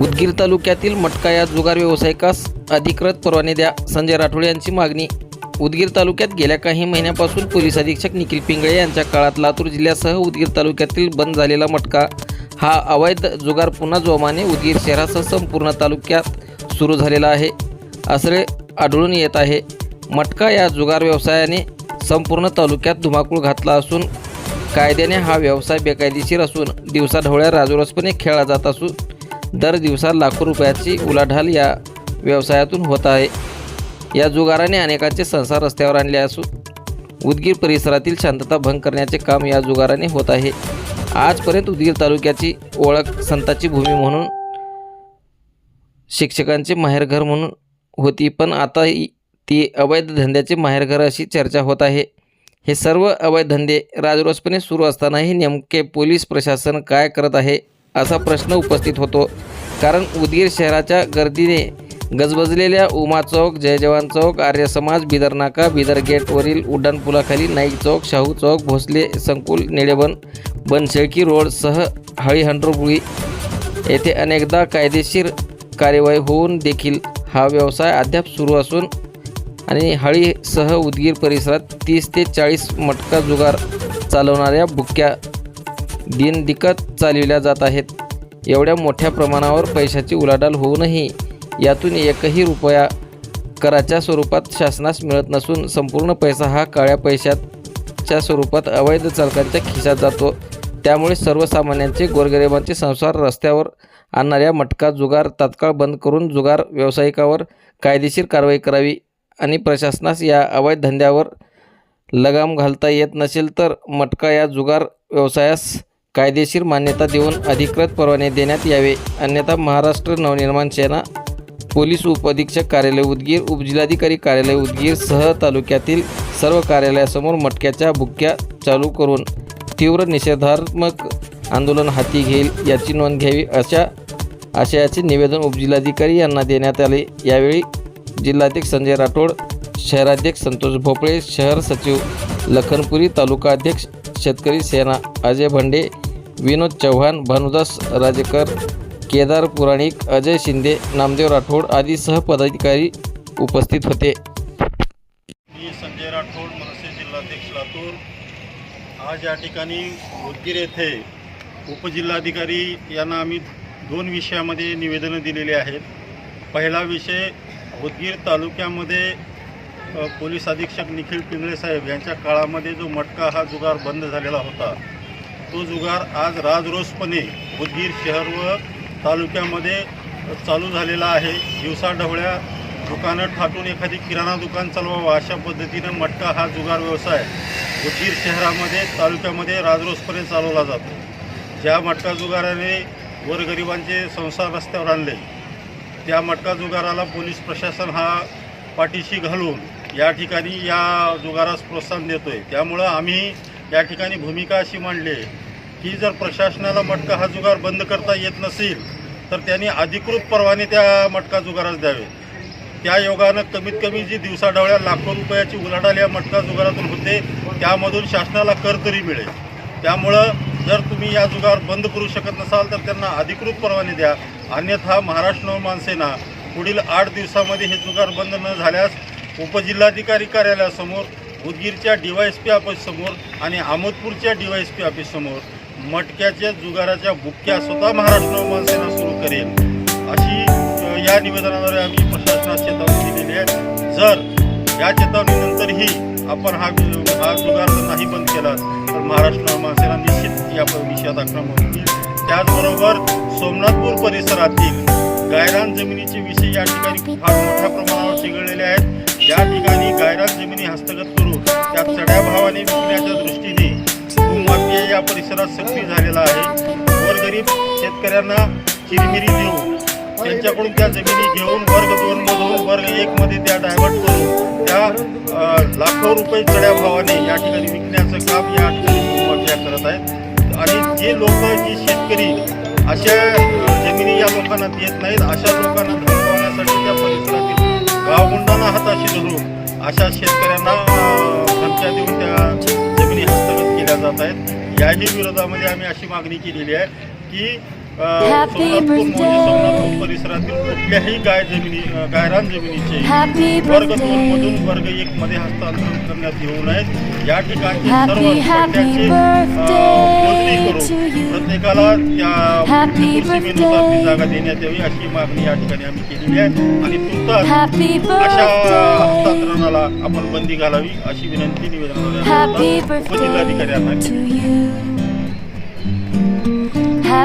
उदगीर तालुक्यातील मटका या जुगार व्यावसायिकास अधिकृत परवाने द्या. संजय राठोड यांची मागणी. उदगीर तालुक्यात गेल्या काही महिन्यापासून पोलीस अधीक्षक निखिल पिंगळे यांच्या काळात लातूर जिल्ह्यासह उदगीर तालुक्यातील बंद झालेला मटका हा अवैध जुगार पुन्हा जोमाने उदगीर शहरासह संपूर्ण तालुक्यात सुरू झालेला आहे. असे आढळून येत आहे. मटका या जुगार व्यवसायाने संपूर्ण तालुक्यात धुमाकूळ घातला असून कायद्याने हा व्यवसाय बेकायदेशीर असून दिवसाढवळ्या राजरोसपणे खेळला जात असून दर दिवसा लाखो रुपयाची उलाढाल या व्यवसायातून होत आहे. या जुगाराने अनेकांचे संसार रस्त्यावर आणले असून उदगीर परिसरातील शांतता भंग करण्याचे काम या जुगाराने होत आहे. आजपर्यंत उदगीर तालुक्याची ओळख संताची भूमी म्हणून शिक्षकांचे माहेरघर म्हणून होती पण आता ती अवैध धंद्याचे माहेरघर अशी चर्चा होत आहे. हे सर्व अवैध धंदे राजरोसपणे सुरू असतानाही नेमके पोलीस प्रशासन काय करत आहे? असा प्रश्न उपस्थित होतो. कारण उदगीर शहराच्या गर्दीने गजबजलेल्या उमा चौक जय जवान चौक आर्य समाज बिदर नाका बिदर गेटवरील उड्डाणपुलाखाली नाईक चौक शाहू चौक भोसले संकुल निळेबन बनशेळकी रोडसह हळीहंड्रोबुळी येथे अनेकदा कायदेशीर कार्यवाही होऊन देखील हा व्यवसाय अद्याप सुरू असून आणि हळीसह उदगीर परिसरात तीस ते चाळीस मटका जुगार चालवणाऱ्या बुक्या दिनदिकत चालविल्या जात आहेत. एवढ्या मोठ्या प्रमाणावर पैशाची उलाढाल होऊनही यातून एकही रुपया कराच्या स्वरूपात शासनास मिळत नसून संपूर्ण पैसा हा काळ्या पैशाच्या स्वरूपात अवैध चालकांच्या खिशात जातो. त्यामुळे सर्वसामान्यांचे गोरगरिबांचे संसार रस्त्यावर आणणाऱ्या मटका जुगार तात्काळ बंद करून जुगार व्यावसायिकावर कायदेशीर कारवाई करावी आणि प्रशासनास या अवैध धंद्यावर लगाम घालता येत नसेल तर मटका या जुगार व्यवसायास कायदेशीर मान्यता देऊन अधिकृत परवाने देण्यात यावे. अन्यथा महाराष्ट्र नवनिर्माण सेना पोलीस उपअधीक्षक कार्यालय उदगीर उपजिल्हाधिकारी कार्यालय उदगीर सह तालुक्यातील सर्व कार्यालयासमोर मटक्याच्या बुक्क्या चालू करून तीव्र निषेधात्मक आंदोलन हाती घेईल याची नोंद घ्यावी अशा आशयाचे निवेदन उपजिल्हाधिकारी यांना देण्यात आले. यावेळी जिल्हाध्यक्ष संजय राठोड शहराध्यक्ष संतोष भोपळे शहर सचिव लखनपुरी तालुका अध्यक्ष शेतकरी सेना अजय भंडे विनोद चव्हाण भानुदास राजेकर केदार पुराणिक अजय शिंदे नामदेव राठोड आदी सहपदाधिकारी उपस्थित होते. मी संजय राठोड मनसे जिल्हाध्यक्ष लातूर. आज या ठिकाणी उदगीर येथे उपजिल्हाधिकारी यांना आम्ही दोन विषयामध्ये निवेदनं दिलेली आहेत. पहिला विषय उदगीर तालुक्यामध्ये पोलीस अधीक्षक निखिल पिंगळे साहेब यांच्या काळामध्ये जो मटका हा जुगार बंद झालेला होता तो जुगार आज राजरोसपणे उदगीर शहर व तालुक्यामध्ये चालू झालेला आहे. दिवसाढवळ्या दुकानं ठाटून एखादी किराणा दुकान चालवावं अशा पद्धतीनं मटका हा जुगार व्यवसाय उदगीर शहरामध्ये तालुक्यामध्ये राजरोसपणे चालवला जातो. ज्या मटका जुगाराने गोरगरिबांचे संसार रस्त्यावर आणले त्या मटका जुगाराला पोलीस प्रशासन हा पाठीशी घालून या ठिकाणी या जुगारास प्रोत्साहन देतो आहे त्यामुळं आम्ही या ठिकाणी भूमिका अशी मांडली आहे की जर प्रशासनाला मटका हा जुगार बंद करता येत नसेल तर त्यांनी अधिकृत परवाने त्या मटका जुगारास द्यावे. त्या योगानं कमीत कमी जी दिवसाढवळ्या लाखो रुपयाची उलाढाल या मटका जुगारातून होते त्यामधून शासनाला कर तरी मिळेल. त्यामुळं जर तुम्ही या जुगार बंद करू शकत नसाल तर त्यांना अधिकृत परवाने द्या. अन्यथा महाराष्ट्र नवमान सेना पुढील आठ दिवसामध्ये हे जुगार बंद न झाल्यास उपजिल्हाधिकारी कार्यालयासमोर उदगीरच्या डी वाय एस पी ऑफिससमोर आणि आमोदपूरच्या डी वाय एस पी ऑफिससमोर मटक्याच्या जुगाराच्या बुक्क्या स्वतः महाराष्ट्र नवमान सेना सुरू करेल. अशी या निवेदनाद्वारे आम्ही प्रशासनास चेतावणी दिलेली आहे. जर या चेतावणीनंतरही आपण हा हा जुगार जर नाही बंद केला तर महाराष्ट्र नवमान सेना निश्चित या विषयात आक्रमक होईल. त्याचबरोबर सोमनाथपूर परिसरातील गायरान जमिनीचे विषय या ठिकाणी फार मोठ्या प्रमाणावर चिघळलेले आहेत. या ठिकाणी गायरान जमिनी हस्तगत सगळ्या चढ्या भावाने विकण्याच्या दृष्टीने भूमाफिया या परिसरात सक्रिय झालेला आहे. गोरगरीब शेतकऱ्यांना चिरमिरी देऊन त्यांच्याकडून त्या जमिनी घेऊन वर्ग दोन मधून वर्ग एक मध्ये त्या डायव्हर्ट करून त्या लाखो रुपये चढ्या भावाने या ठिकाणी विकण्याचं काम या ठिकाणी भूमाफिया करत आहेत. आणि जे लोक जे शेतकरी अशा जमिनी या लोकांना देत नाहीत अशा लोकांना धमकावण्यासाठी त्या परिसरातील गावगुंडांना हाताशी धरून अशा शेतकऱ्यांना अ, धमक्या देऊन त्या जमिनी हस्तगत केल्या जात आहेत. याही विरोधामध्ये आम्ही अशी मागणी केलेली आहे की परिसरातील कुठल्याही गाय जमिनी गायरान जमिनीचे वर्ग दोन मधून birthday. वर्ग एक मध्ये हस्तांतरण करण्यात येऊ नयेत या Happy, सर्व पट्ट्याचे मोजणी करून. प्रत्येकाला त्या. जागा देण्यात यावी अशी मागणी या ठिकाणी आम्ही केलेली आहे आणि तुर्तास अशा. हस्तांतरणाला आपण बंदी घालावी अशी विनंती Happy